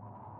Wow.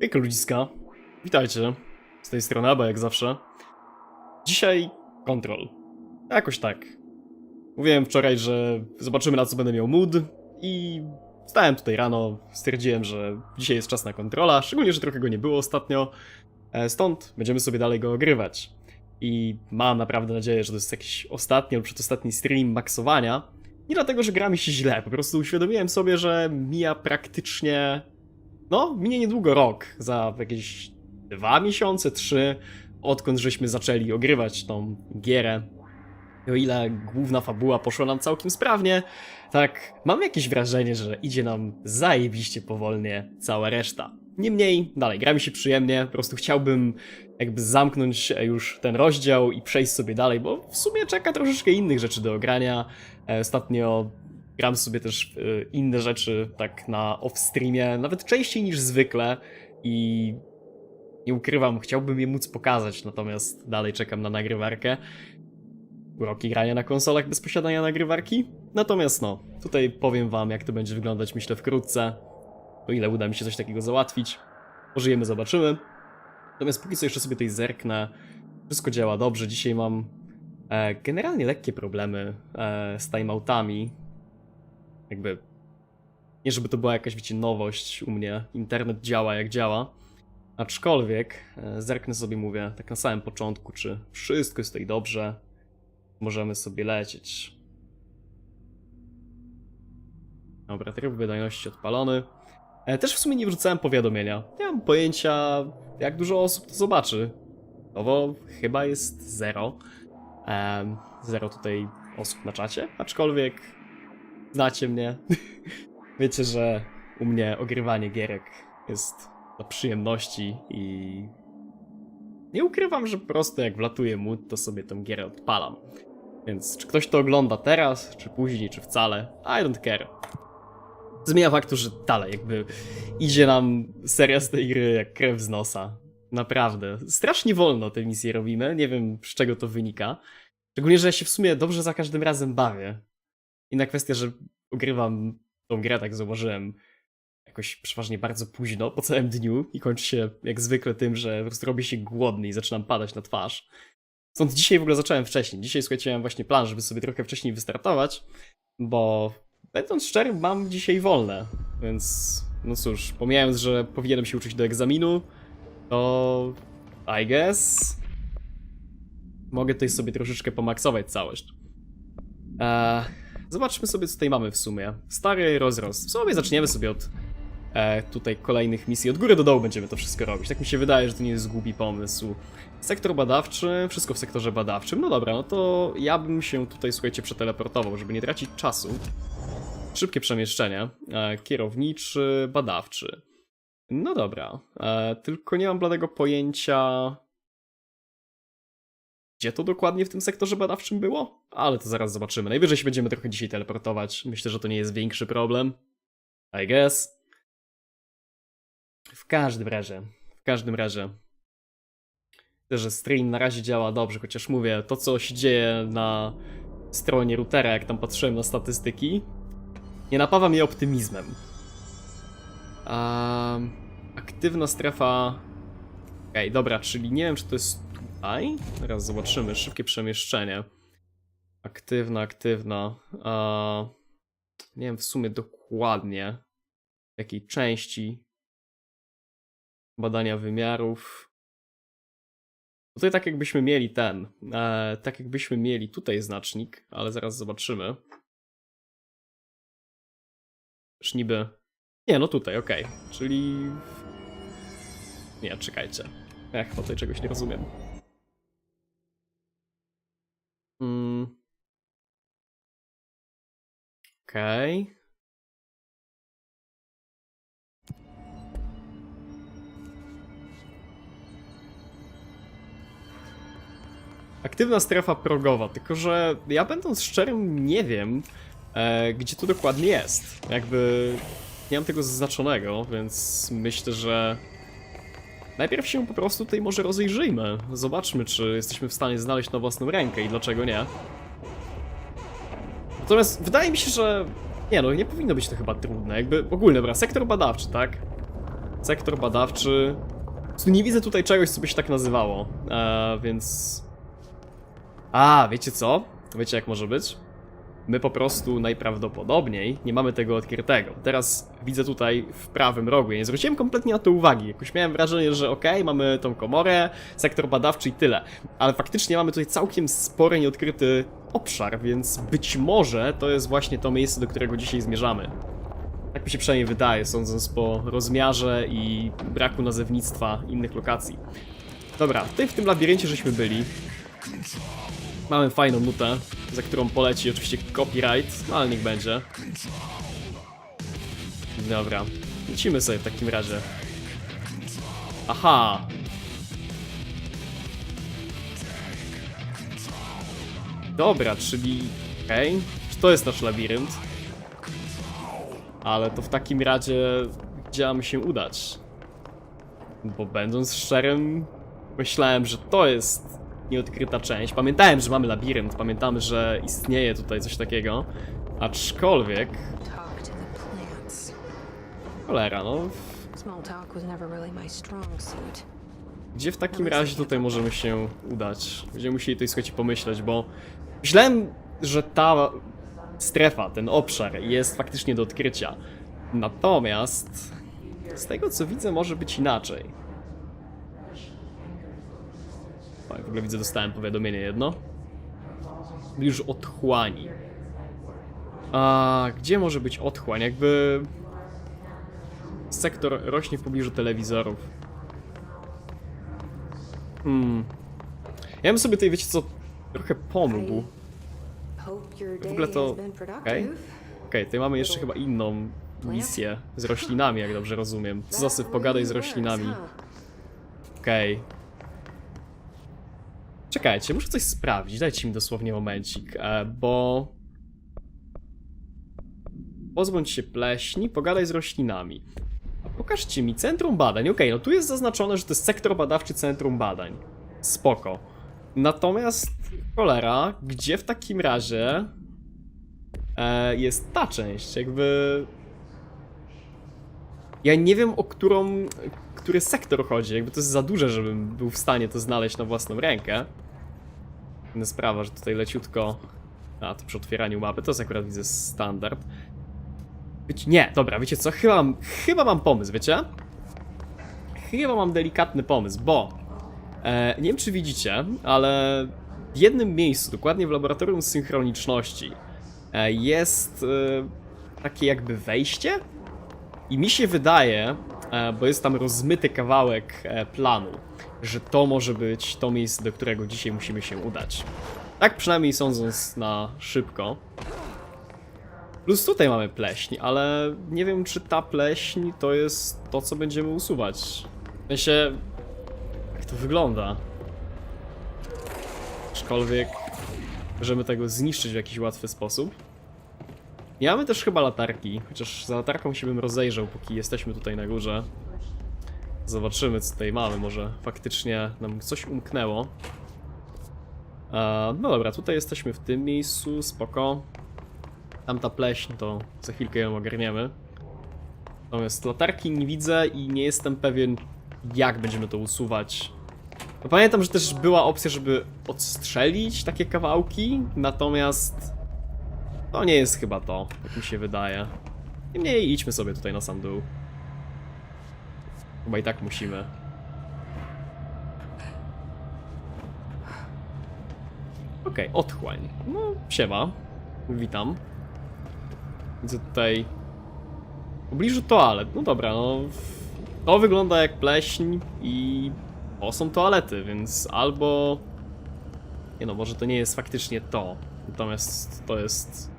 Hejka ludziska, witajcie, z tej strony Aba jak zawsze. Dzisiaj kontrol, jakoś tak. Mówiłem wczoraj, że zobaczymy na co będę miał mood i wstałem tutaj rano, stwierdziłem, że dzisiaj jest czas na kontrola, szczególnie, że trochę go nie było ostatnio, e, stąd będziemy sobie dalej go ogrywać. I mam naprawdę nadzieję, że to jest jakiś ostatni lub przedostatni stream maksowania. Nie dlatego, że gra mi się źle, po prostu uświadomiłem sobie, że mija praktycznie no, minie niedługo rok, za jakieś dwa miesiące, trzy, odkąd żeśmy zaczęli ogrywać tą gierę. O ile główna fabuła poszła nam całkiem sprawnie, tak mam jakieś wrażenie, że idzie nam zajebiście powolnie cała reszta. Niemniej, dalej, gra mi się przyjemnie, po prostu chciałbym jakby zamknąć już ten rozdział i przejść sobie dalej, bo w sumie czeka troszeczkę innych rzeczy do ogrania. E, Ostatnio gram sobie też y, inne rzeczy tak na off-streamie, nawet częściej niż zwykle i nie ukrywam, chciałbym je móc pokazać, natomiast dalej czekam na nagrywarkę. Uroki grania na konsolach bez posiadania nagrywarki. Natomiast no, tutaj powiem wam jak to będzie wyglądać myślę wkrótce. O ile uda mi się coś takiego załatwić. Pożyjemy, zobaczymy. Natomiast póki co jeszcze sobie tutaj zerknę. Wszystko działa dobrze. Dzisiaj mam e, generalnie lekkie problemy e, z timeoutami jakby nie żeby to była jakaś, wiecie, nowość u mnie, internet działa jak działa, aczkolwiek e, zerknę sobie, mówię, tak na samym początku, czy wszystko jest tutaj dobrze, możemy sobie lecieć. Dobra, tryb wydajności odpalony. E, Też w sumie nie wrzucałem powiadomienia. Nie mam pojęcia, jak dużo osób to zobaczy. No bo chyba jest zero. Em, Zero tutaj osób na czacie, aczkolwiek znacie mnie. Wiecie, że u mnie ogrywanie gierek jest dla przyjemności i nie ukrywam, że po prostu jak wlatuje mód, to sobie tę gierę odpalam. Więc czy ktoś to ogląda teraz, czy później, czy wcale, I don't care. Zmienia faktu, że dalej jakby idzie nam seria z tej gry jak krew z nosa. Naprawdę. Strasznie wolno te misje robimy, nie wiem z czego to wynika. Szczególnie, że ja się w sumie dobrze za każdym razem bawię. Inna kwestia, że ogrywam tą grę, tak zauważyłem, jakoś przeważnie bardzo późno, po całym dniu i kończy się jak zwykle tym, że po prostu robię się głodny i zaczynam padać na twarz. Stąd dzisiaj w ogóle zacząłem wcześniej. Dzisiaj, słuchajcie, miałem właśnie plan, żeby sobie trochę wcześniej wystartować, bo będąc szczery, mam dzisiaj wolne, więc no cóż, pomijając, że powinienem się uczyć do egzaminu, to I guess mogę tutaj sobie troszeczkę pomaksować całość. Eee, zobaczmy sobie, co tutaj mamy w sumie. Stary rozrost. W sumie zaczniemy sobie od e, tutaj kolejnych misji. Od góry do dołu będziemy to wszystko robić. Tak mi się wydaje, że to nie jest głupi pomysł. Sektor badawczy, wszystko w sektorze badawczym. No dobra, no to ja bym się tutaj, słuchajcie, przeteleportował, żeby nie tracić czasu. Szybkie przemieszczenie. E, kierowniczy, badawczy. No dobra, e, tylko nie mam bladego pojęcia, gdzie to dokładnie w tym sektorze badawczym było? Ale to zaraz zobaczymy. Najwyżej się będziemy trochę dzisiaj teleportować. Myślę, że to nie jest większy problem. I guess. W każdym razie. W każdym razie. Myślę, że stream na razie działa dobrze, chociaż mówię, to co się dzieje na stronie routera, jak tam patrzyłem na statystyki, nie napawa mnie optymizmem. Um, aktywna strefa. Okej, dobra, czyli nie wiem, czy to jest Teraz zobaczymy. Szybkie przemieszczenie. Aktywna, aktywna. A, nie wiem w sumie dokładnie w jakiej części badania wymiarów. Tutaj tak jakbyśmy mieli ten, e, tak jakbyśmy mieli tutaj znacznik, ale zaraz zobaczymy. Już niby... Nie, no tutaj, okej. Czyli... Nie, czekajcie. Ja tutaj czegoś nie rozumiem. Mm. Okej. Aktywna strefa progowa, tylko że ja będąc szczerym nie wiem, e, gdzie tu dokładnie jest. Jakby nie mam tego zaznaczonego, więc myślę, że najpierw się po prostu tutaj może rozejrzyjmy. Zobaczmy, czy jesteśmy w stanie znaleźć na własną rękę i dlaczego nie. Natomiast wydaje mi się, że nie no, nie powinno być to chyba trudne. Jakby ogólnie, dobra, sektor badawczy, tak? Sektor badawczy. Prostu nie widzę tutaj czegoś, co by się tak nazywało, e, więc a, wiecie co? Wiecie jak może być? My po prostu najprawdopodobniej nie mamy tego odkrytego. Teraz widzę tutaj w prawym rogu. Ja nie zwróciłem kompletnie na to uwagi. Jakoś miałem wrażenie, że okej, mamy tą komorę, sektor badawczy i tyle. Ale faktycznie mamy tutaj całkiem spory, nieodkryty obszar, więc być może to jest właśnie to miejsce, do którego dzisiaj zmierzamy. Tak mi się przynajmniej wydaje, sądząc po rozmiarze i braku nazewnictwa innych lokacji. Dobra, tutaj w tym labiryncie żeśmy byli. Mamy fajną nutę, za którą poleci oczywiście copyright, no ale niech będzie. Dobra, lecimy sobie w takim razie. Aha! Dobra, czyli... Okej, czy to jest nasz labirynt? Ale to w takim razie gdzie się udać? Bo będąc szczerym, myślałem, że to jest nieodkryta część. Pamiętałem, że mamy labirynt, pamiętamy, że istnieje tutaj coś takiego. Aczkolwiek, cholera, no. Gdzie w takim razie tutaj możemy się udać? Będziemy musieli tutaj słuchajcie pomyśleć, bo myślałem, że ta strefa, ten obszar jest faktycznie do odkrycia. Natomiast z tego co widzę może być inaczej. O, w ogóle widzę, dostałem powiadomienie jedno. Już otchłani. A gdzie może być otchłań? Jakby sektor rośnie w pobliżu telewizorów. Hmm. Ja bym sobie tutaj, wiecie co, trochę pomógł. W ogóle to- okej. productive. Okej, tutaj mamy jeszcze chyba inną misję z roślinami, jak dobrze rozumiem. Co za syf, pogadaj z roślinami. Okej. Czekajcie, muszę coś sprawdzić, dajcie mi dosłownie momencik, e, bo... Pozbądź się pleśni, pogadaj z roślinami. A pokażcie mi centrum badań. Okej, no tu jest zaznaczone, że to jest sektor badawczy centrum badań. Spoko. Natomiast, cholera, gdzie w takim razie e, jest ta część? Jakby... Ja nie wiem, o którą, który sektor chodzi. Jakby to jest za duże, żebym był w stanie to znaleźć na własną rękę. Inna sprawa, że tutaj leciutko... A, to przy otwieraniu mapy, to jest akurat widzę standard. Nie, dobra, wiecie co? Chyba mam, chyba mam pomysł, wiecie? Chyba mam delikatny pomysł, bo... E, nie wiem, czy widzicie, ale w jednym miejscu, dokładnie w laboratorium synchroniczności, e, jest e, takie jakby wejście, i mi się wydaje, e, bo jest tam rozmyty kawałek e, planu, że to może być to miejsce, do którego dzisiaj musimy się udać. Tak przynajmniej sądząc na szybko. Plus tutaj mamy pleśń, ale nie wiem czy ta pleśń to jest to, co będziemy usuwać. W sensie, jak to wygląda. Aczkolwiek, możemy tego zniszczyć w jakiś łatwy sposób. Nie mamy też chyba latarki, chociaż za latarką się bym rozejrzał, póki jesteśmy tutaj na górze. Zobaczymy, co tutaj mamy, może faktycznie nam coś umknęło. E, no dobra, tutaj jesteśmy w tym miejscu, spoko. Tamta pleśń, to za chwilkę ją ogarniemy. Natomiast latarki nie widzę i nie jestem pewien, jak będziemy to usuwać. Pamiętam, że też była opcja, żeby odstrzelić takie kawałki, natomiast to nie jest chyba to, jak mi się wydaje. Niemniej idźmy sobie tutaj na sam dół. Chyba i tak musimy. Okej, otchłań. No, siema. Witam. Widzę tutaj... W pobliżu toalet. No dobra, no... To wygląda jak pleśń i... To są toalety, więc albo... Nie no, może to nie jest faktycznie to. Natomiast to jest...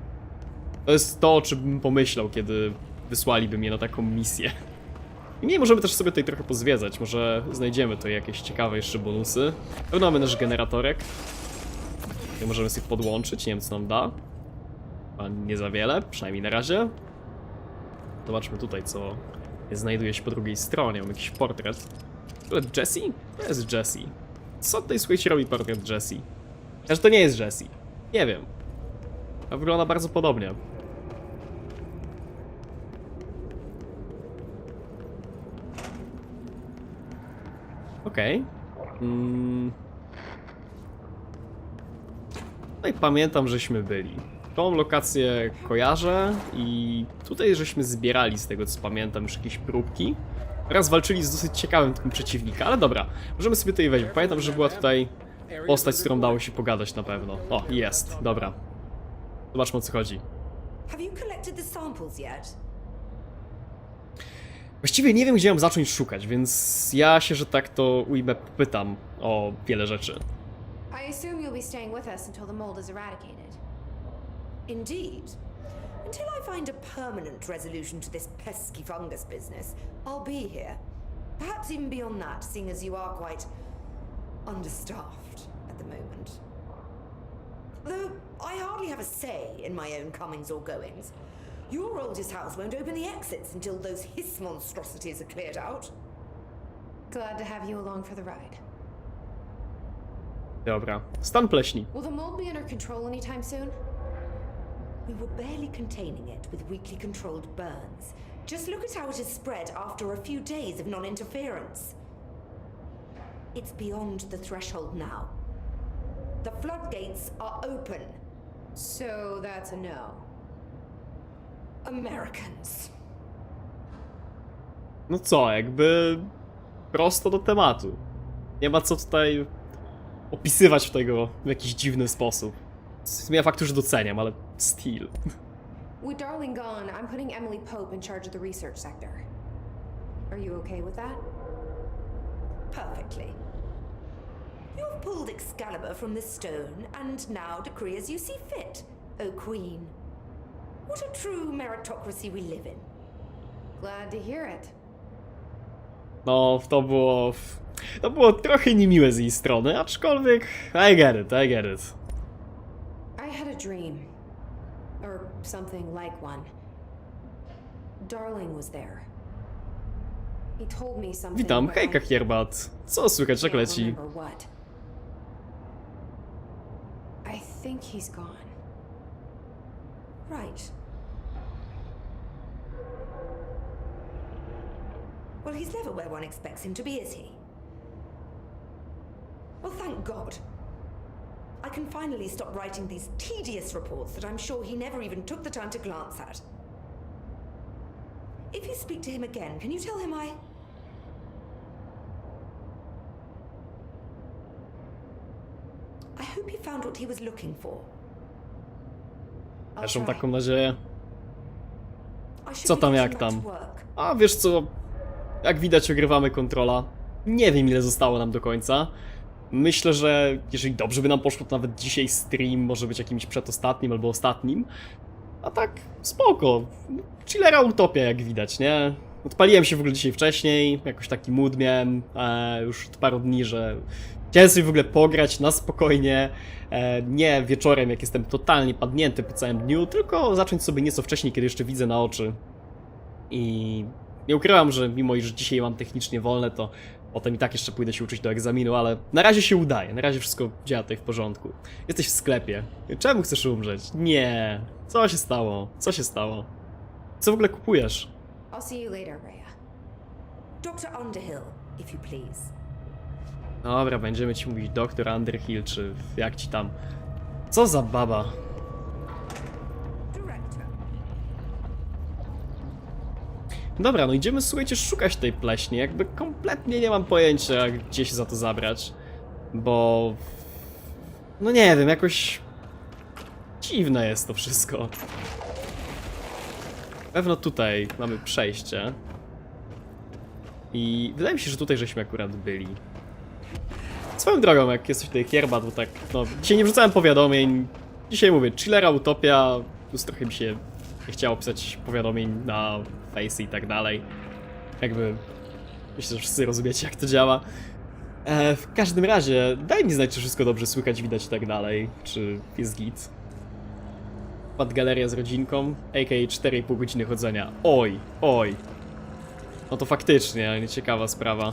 To jest to, o czym bym pomyślał, kiedy wysłaliby mnie na taką misję. I nie możemy też sobie tutaj trochę pozwiedzać, może znajdziemy tutaj jakieś ciekawe jeszcze bonusy. Pewno mamy nasz generatorek. Nie możemy sobie podłączyć, nie wiem co nam da. A nie za wiele, przynajmniej na razie. Zobaczmy tutaj, co znajduje się po drugiej stronie. Mam jakiś portret. W ogóle Jessie? To jest Jessie. Co tutaj, słuchajcie, robi portret Jessie? Że to nie jest Jessie. Nie wiem. A wygląda bardzo podobnie. Okej. Mm. No i pamiętam, żeśmy byli. Tą lokację kojarzę i tutaj żeśmy zbierali z tego co pamiętam już jakieś próbki. Raz walczyli z dosyć ciekawym typem przeciwnika, ale dobra, możemy sobie tutaj wejść. Pamiętam, że była tutaj postać, z którą dało się pogadać na pewno. O, jest, dobra. Zobaczmy o co chodzi. Have you collected the samples yet? Właściwie nie wiem, gdzie mam zacząć szukać, więc ja się, że tak to ujmę, pytam o wiele rzeczy. I assume you'll be staying with us until the mold is eradicated. Indeed. Until I find a permanent resolution to this pesky fungus business, I'll be here. Perhaps even beyond that, seeing as you are quite understaffed at the moment. Though I hardly have a say in my own comings or goings. Your oldest house won't open the exits until those hiss monstrosities are cleared out. Glad to have you along for the ride. Dobra. Stan pleśni. Will the mold be under control anytime soon? We were barely containing it with weakly controlled burns. Just look at how it has spread after a few days of non interference. It's beyond the threshold now. The floodgates are open. So that's a no. Americans. No co, jakby prosto do tematu. Nie ma co tutaj opisywać tego w jakiś dziwny sposób. Zmienia faktu, że doceniam, ale still. With Darling gone, I'm putting Emily Pope in charge of the research sector. Are you okay with that? Perfectly. You have pulled Excalibur from the stone and now decree as you see fit, O Queen. What a true meritocracy we live in. Glad to hear it. No, to było... To było trochę niemiłe z jej strony, aczkolwiek... I get it, I get it. I had a dream. Or something like one. Darling was there. He told me something. Witam, but hejka Hierbat. Co słychać, jak leci? what. I think he's gone. Right. Well, he's never where one expects him to be, is he? Well, thank God. I can finally stop writing these tedious reports that I'm sure he never even took the time to glance at. If you speak to him again, can you tell him I. I hope he found what he was looking for. Try. taką nadzieję. Co tam, jak tam? A wiesz co? Jak widać, ogrywamy kontrola. Nie wiem, ile zostało nam do końca. Myślę, że jeżeli dobrze by nam poszło, to nawet dzisiaj stream może być jakimś przedostatnim albo ostatnim. A tak, spoko. Chillera utopia, jak widać, nie? Odpaliłem się w ogóle dzisiaj wcześniej, jakoś taki mood miałem e, już od paru dni, że chciałem sobie w ogóle pograć na spokojnie, e, nie wieczorem, jak jestem totalnie padnięty po całym dniu, tylko zacząć sobie nieco wcześniej, kiedy jeszcze widzę na oczy. I nie ukrywam, że mimo iż dzisiaj mam technicznie wolne, to potem i tak jeszcze pójdę się uczyć do egzaminu, ale na razie się udaje, na razie wszystko działa tutaj w porządku. Jesteś w sklepie. Czemu chcesz umrzeć? Nie. Co się stało? Co się stało? Co w ogóle kupujesz? I'll see you later, Rhea. Dr. Underhill, if you please. Dobra, będziemy ci mówić doktor Underhill, czy jak ci tam. Co za baba? Dobra, no idziemy, słuchajcie, szukać tej pleśni. Jakby kompletnie nie mam pojęcia, gdzie się za to zabrać. Bo... No nie wiem, jakoś... Dziwne jest to wszystko. Pewno tutaj mamy przejście. I wydaje mi się, że tutaj żeśmy akurat byli. Swoją drogą, jak jesteś tutaj kierba, to tak, no, dzisiaj nie wrzucałem powiadomień. Dzisiaj mówię, chillera, utopia, plus trochę mi się nie chciało pisać powiadomień na face i tak dalej. Jakby, myślę, że wszyscy rozumiecie, jak to działa. E, w każdym razie, daj mi znać, czy wszystko dobrze słychać, widać i tak dalej, czy jest git. Pad galeria z rodzinką, aka 4,5 godziny chodzenia. Oj, oj. No to faktycznie, nieciekawa sprawa.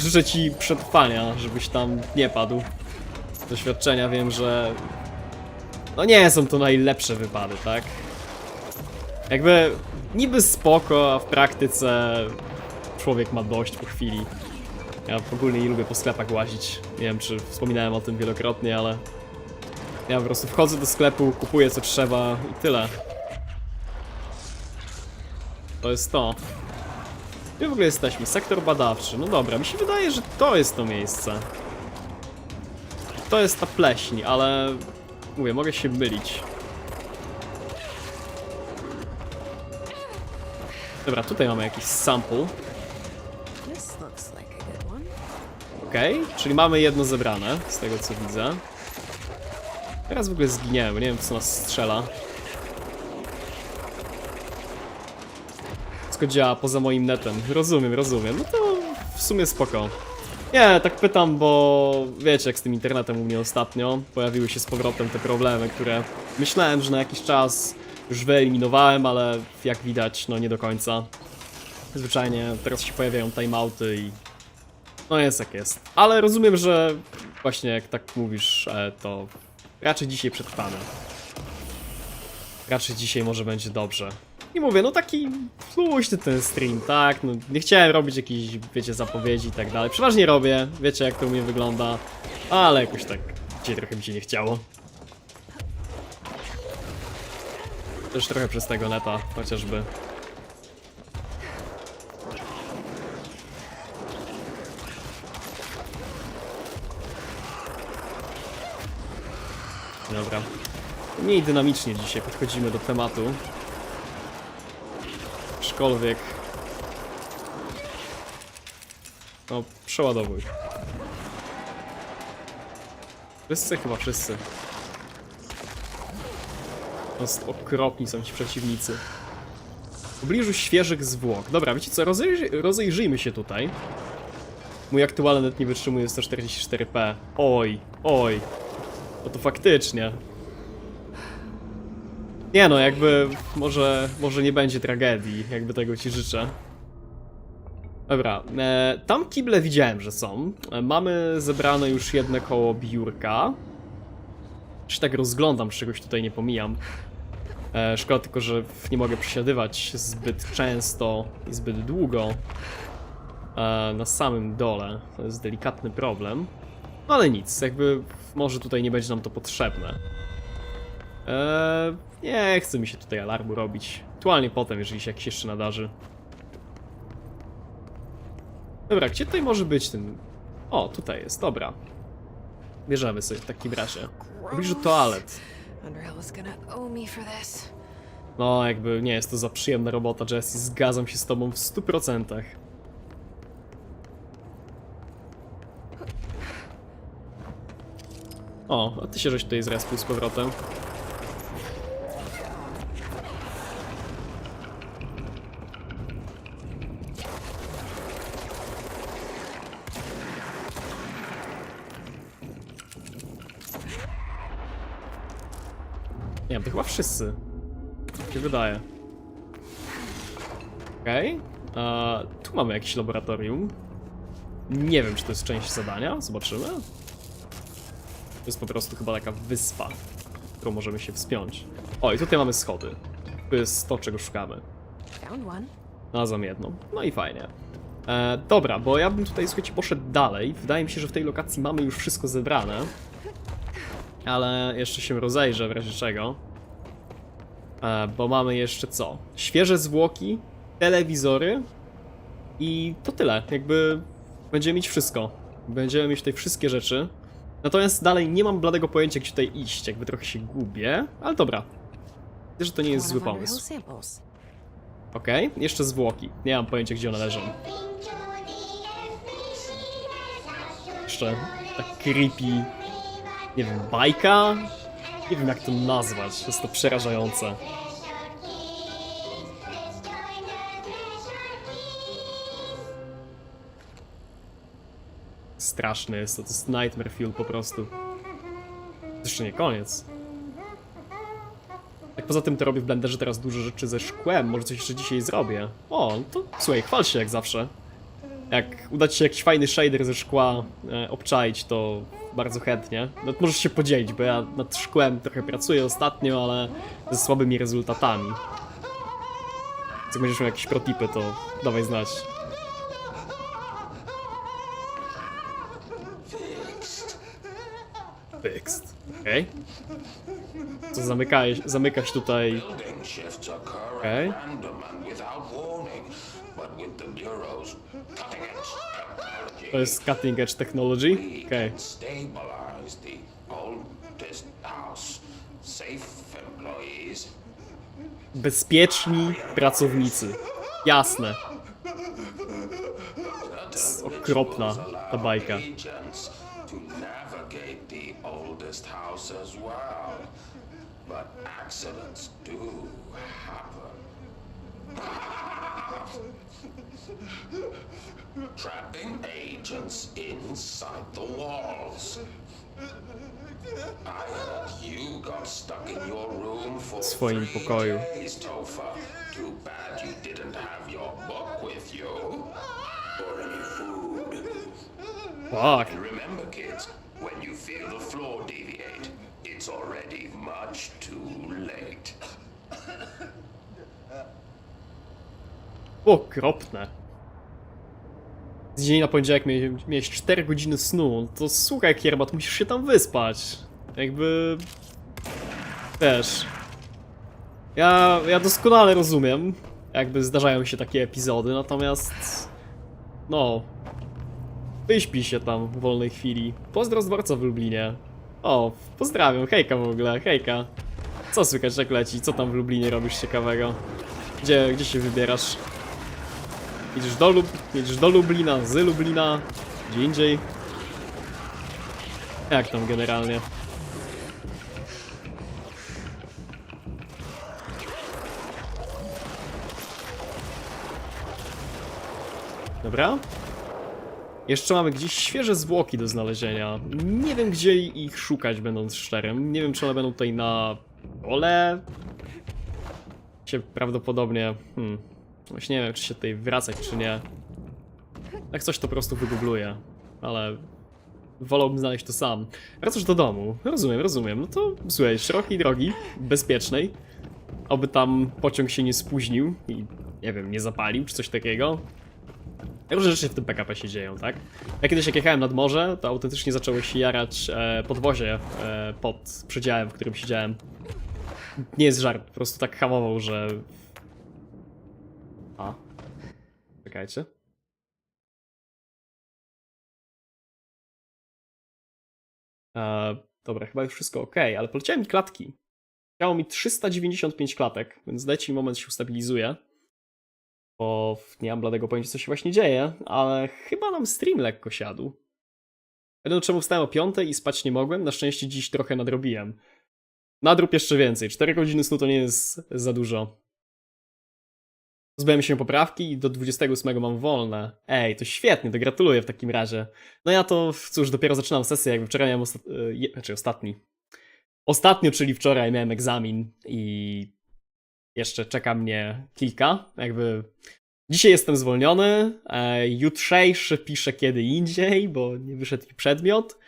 Życzę ci przetrwania, żebyś tam nie padł. Z doświadczenia wiem, że... No nie są to najlepsze wypady, tak? Jakby niby spoko, a w praktyce człowiek ma dość po chwili. Ja ogólnie nie lubię po sklepach łazić. Nie wiem, czy wspominałem o tym wielokrotnie, ale... Ja po prostu wchodzę do sklepu, kupuję co trzeba i tyle. To jest to. Gdzie w ogóle jesteśmy? Sektor badawczy. No dobra, mi się wydaje, że to jest to miejsce. To jest ta pleśń, ale... Mówię, mogę się mylić. Dobra, tutaj mamy jakiś sample. Okej, czyli mamy jedno zebrane, z tego co widzę. Teraz w ogóle zginiemy, nie wiem co nas strzela. Wszystko działa poza moim netem. Rozumiem, rozumiem. No to w sumie spoko. Nie, tak pytam, bo wiecie jak z tym internetem u mnie ostatnio. Pojawiły się z powrotem te problemy, które myślałem, że na jakiś czas już wyeliminowałem, ale jak widać, no nie do końca. Zwyczajnie teraz się pojawiają timeouty i no jest jak jest. Ale rozumiem, że właśnie jak tak mówisz, e, to raczej dzisiaj przetrwamy. Raczej dzisiaj może będzie dobrze. I mówię, no taki luźny ten stream, tak? No, nie chciałem robić jakichś, wiecie, zapowiedzi i tak dalej. Przeważnie robię, wiecie jak to u mnie wygląda, ale jakoś tak dzisiaj trochę mi się nie chciało. Też trochę przez tego neta, chociażby. Dobra. Mniej dynamicznie dzisiaj podchodzimy do tematu. Aczkolwiek... No, przeładowuj. Wszyscy? Chyba wszyscy. No, okropni są ci przeciwnicy. W pobliżu świeżych zwłok. Dobra, wiecie co, rozejrzyj, rozejrzyjmy się tutaj. Mój aktualny net nie wytrzymuje 144p. Oj, oj. No to faktycznie. Nie no, jakby może, może nie będzie tragedii, jakby tego ci życzę. Dobra, e, tam kible widziałem, że są. E, mamy zebrane już jedne koło biurka. Czy tak rozglądam, czegoś tutaj nie pomijam. E, szkoda tylko, że nie mogę przesiadywać zbyt często i zbyt długo e, na samym dole. To jest delikatny problem. No ale nic, jakby może tutaj nie będzie nam to potrzebne. Eee, nie chce mi się tutaj alarmu robić. Aktualnie potem, jeżeli się jakiś jeszcze nadarzy. Dobra, gdzie tutaj może być ten... O, tutaj jest, dobra. Bierzemy sobie w takim razie. W pobliżu toalet. No, jakby nie jest to za przyjemna robota, Jessie. Zgadzam się z tobą w 100%. O, a ty się żeś tutaj zrespił z powrotem. Nie wiem, to chyba wszyscy. Tak się wydaje. Okej. Okay. Tu mamy jakieś laboratorium. Nie wiem, czy to jest część zadania. Zobaczymy. To jest po prostu chyba taka wyspa, którą możemy się wspiąć. O, i tutaj mamy schody. To jest to, czego szukamy. Znalazłem jedną. No i fajnie. E, dobra, bo ja bym tutaj, słuchajcie, poszedł dalej. Wydaje mi się, że w tej lokacji mamy już wszystko zebrane. Ale jeszcze się rozejrzę w razie czego. E, bo mamy jeszcze co? Świeże zwłoki, telewizory i to tyle. Jakby będziemy mieć wszystko. Będziemy mieć tutaj wszystkie rzeczy. Natomiast dalej nie mam bladego pojęcia, gdzie tutaj iść. Jakby trochę się gubię, ale dobra. Widzę, że to nie jest zły pomysł. Okej, jeszcze zwłoki. Nie mam pojęcia, gdzie one leżą. Jeszcze tak creepy. Nie wiem, bajka? Nie wiem, jak to nazwać. Jest to przerażające. Straszny jest to, to jest Nightmare Fuel po prostu. Jeszcze nie koniec. Tak poza tym to robię w Blenderze teraz dużo rzeczy ze szkłem, może coś jeszcze dzisiaj zrobię. O, no to słuchaj, chwal się jak zawsze. Jak uda ci się jakiś fajny shader ze szkła e, obczaić, to bardzo chętnie. No, możesz się podzielić, bo ja nad szkłem trochę pracuję ostatnio, ale ze słabymi rezultatami. Więc Jak będziesz miał jakieś protipy, to dawaj znać. Fixed. Okej. Co zamykałeś, zamykasz tutaj... Occur Okay. at random and without warning, but with the Bureau's cutting edge technology, To jest cutting edge technology? Okej. employees. Bezpieczni pracownicy. Jasne. Certain okropna ta bajka. Trapping agents inside the walls. I heard you got stuck in your room for swoim three pokoju. days, Topher. Too bad you didn't have your book with you. Or any food. Fuck. And remember, kids, when you feel the floor deviate, it's already much too late. Okropne. Z dzień na poniedziałek miałeś 4 godziny snu. To słuchaj, Kierbat, musisz się tam wyspać. Jakby... Też. Ja, ja doskonale rozumiem, jakby zdarzają się takie epizody, natomiast... No... Wyśpij się tam w wolnej chwili. Pozdro z dworca w Lublinie. O, pozdrawiam, hejka w ogóle, hejka. Co słychać, jak leci? Co tam w Lublinie robisz ciekawego? Gdzie, gdzie się wybierasz? Jedziesz do, Lub jedziesz do Lublina, z Lublina, gdzie indziej. Jak tam generalnie? Dobra. Jeszcze mamy gdzieś świeże zwłoki do znalezienia. Nie wiem gdzie ich szukać, będąc szczerym. Nie wiem czy one będą tutaj na pole. Się prawdopodobnie... Hmm. Właśnie nie wiem, czy się tutaj wracać, czy nie. Jak coś to po prostu wygoogluję, ale wolałbym znaleźć to sam. Wracasz do domu, rozumiem, rozumiem. No to słuchaj, szerokiej drogi, bezpiecznej. Oby tam pociąg się nie spóźnił i nie wiem, nie zapalił, czy coś takiego. Różne rzeczy w tym PKP się dzieją, tak? Ja kiedyś jak jechałem nad morze, to autentycznie zaczęło się jarać e, podwozie e, pod przedziałem, w którym siedziałem. Nie jest żart, po prostu tak hamował, że a. Czekajcie. E, dobra, chyba już wszystko ok, ale poleciały mi klatki. Chciało mi 395 klatek, więc dajcie mi moment, się ustabilizuje. Bo nie mam bladego pojęcia, co się właśnie dzieje, ale chyba nam stream lekko siadł. Wiadomo czemu wstałem o 5 i spać nie mogłem, na szczęście dziś trochę nadrobiłem. Nadrób jeszcze więcej, 4 godziny snu to nie jest za dużo. Pozbyłem się poprawki i do 28 mam wolne. Ej, to świetnie, to gratuluję w takim razie. No ja to, cóż, dopiero zaczynam sesję, jakby wczoraj miałem osta- je- znaczy ostatni. Ostatnio, czyli wczoraj miałem egzamin i jeszcze czeka mnie kilka, jakby... Dzisiaj jestem zwolniony, e, jutrzejszy piszę kiedy indziej, bo nie wyszedł mi przedmiot.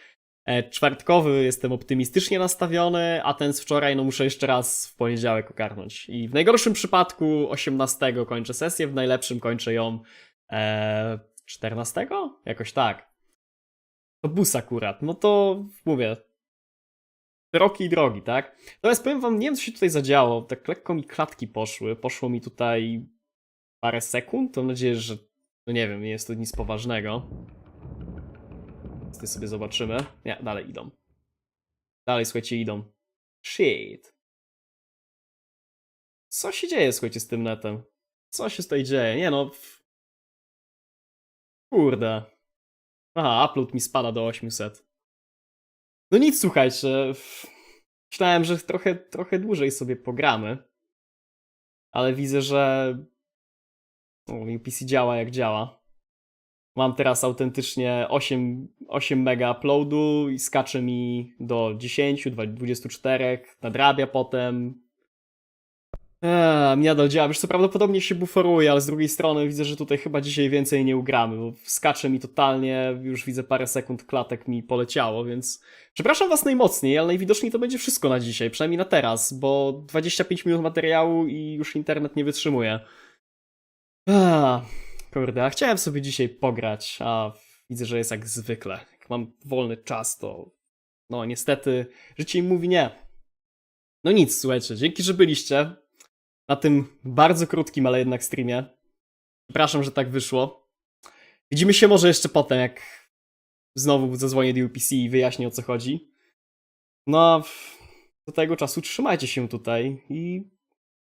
E, Czwartkowy jestem optymistycznie nastawiony, a ten z wczoraj no muszę jeszcze raz w poniedziałek ogarnąć. I w najgorszym przypadku 18 kończę sesję, w najlepszym kończę ją Eee, 14? Jakoś tak. To bus akurat. No to mówię. Szeroki i drogi, tak? Natomiast powiem wam, nie wiem co się tutaj zadziało. Tak lekko mi klatki poszły. Poszło mi tutaj parę sekund. Mam nadzieję, że. No nie wiem, nie jest to nic poważnego. Tutaj sobie zobaczymy. Nie, dalej idą. Dalej, słuchajcie, idą. Shit. Co się dzieje, słuchajcie, z tym netem? Co się tutaj dzieje? Nie no. Kurde. Aha, upload mi spada do 800. No nic, słuchajcie. Myślałem, że trochę, trochę dłużej sobie pogramy. Ale widzę, że o, UPC działa jak działa. Mam teraz autentycznie 8, 8 mega uploadu i skacze mi do 10, 24, nadrabia potem. Eee, nadal działa. Wiesz co, prawdopodobnie się buforuje, ale z drugiej strony widzę, że tutaj chyba dzisiaj więcej nie ugramy, bo skacze mi totalnie, już widzę parę sekund klatek mi poleciało, więc przepraszam was najmocniej, ale najwidoczniej to będzie wszystko na dzisiaj, przynajmniej na teraz, bo 25 minut materiału i już internet nie wytrzymuje. Eee, kurde, a chciałem sobie dzisiaj pograć, a widzę, że jest jak zwykle. Jak mam wolny czas, to no niestety życie im mówi nie. No nic, słuchajcie, dzięki, że byliście na tym bardzo krótkim, ale jednak streamie. Przepraszam, że tak wyszło. Widzimy się może jeszcze potem, jak znowu zadzwonię do UPC i wyjaśnię o co chodzi. No, do tego czasu trzymajcie się tutaj i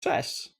cześć.